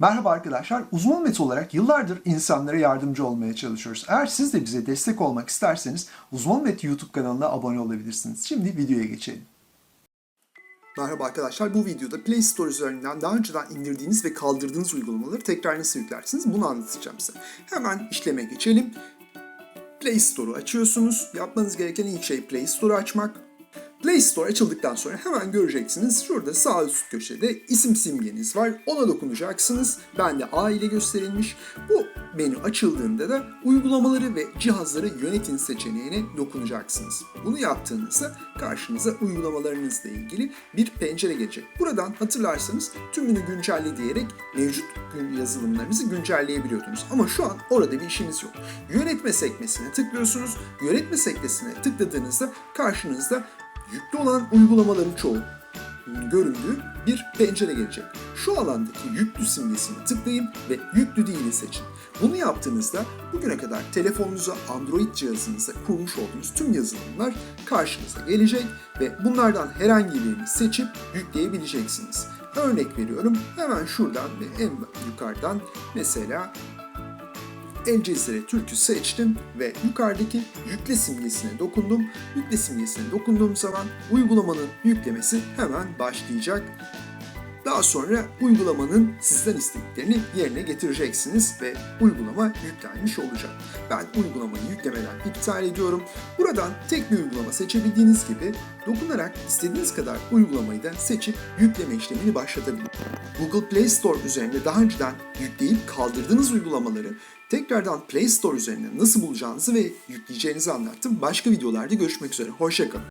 Merhaba arkadaşlar. Uzman Met olarak yıllardır insanlara yardımcı olmaya çalışıyoruz. Eğer siz de bize destek olmak isterseniz Uzman Met YouTube kanalına abone olabilirsiniz. Şimdi videoya geçelim. Merhaba arkadaşlar. Bu videoda Play Store üzerinden daha önceden indirdiğiniz ve kaldırdığınız uygulamaları tekrar nasıl yüklersiniz bunu anlatacağım size. Hemen işleme geçelim. Play Store'u açıyorsunuz. Yapmanız gereken ilk şey Play Store'u açmak. Play Store açıldıktan sonra hemen göreceksiniz. Şurada sağ üst köşede isim simgeniz var. Ona dokunacaksınız. Bende A ile gösterilmiş. Bu menü açıldığında da uygulamaları ve cihazları yönetin seçeneğine dokunacaksınız. Bunu yaptığınızda karşınıza uygulamalarınızla ilgili bir pencere gelecek. Buradan hatırlarsanız tümünü güncelle diyerek mevcut yazılımlarınızı güncelleyebiliyordunuz. Ama şu an orada bir işimiz yok. Yönetme sekmesine tıklıyorsunuz. Yönetme sekmesine tıkladığınızda karşınızda yüklü olan uygulamaların çoğu göründüğü bir pencere gelecek. Şu alandaki yüklü simgesini tıklayın ve yüklü değili seçin. Bunu yaptığınızda bugüne kadar telefonunuza, Android cihazınıza kurmuş olduğunuz tüm yazılımlar karşınıza gelecek ve bunlardan herhangi birini seçip yükleyebileceksiniz. Örnek veriyorum hemen şuradan ve en yukarıdan mesela El Cezire Türk'ü seçtim ve yukarıdaki yükle simgesine dokundum. Yükle simgesine dokunduğum zaman uygulamanın yüklemesi hemen başlayacak. Daha sonra uygulamanın sizden istediklerini yerine getireceksiniz ve uygulama yüklenmiş olacak. Ben uygulamayı yüklemeden iptal ediyorum. Buradan tek bir uygulama seçebildiğiniz gibi dokunarak istediğiniz kadar uygulamayı da seçip yükleme işlemini başlatabilirsiniz. Google Play Store üzerinde daha önceden yükleyip kaldırdığınız uygulamaları tekrardan Play Store üzerinden nasıl bulacağınızı ve yükleyeceğinizi anlattım. Başka videolarda görüşmek üzere. Hoşçakalın.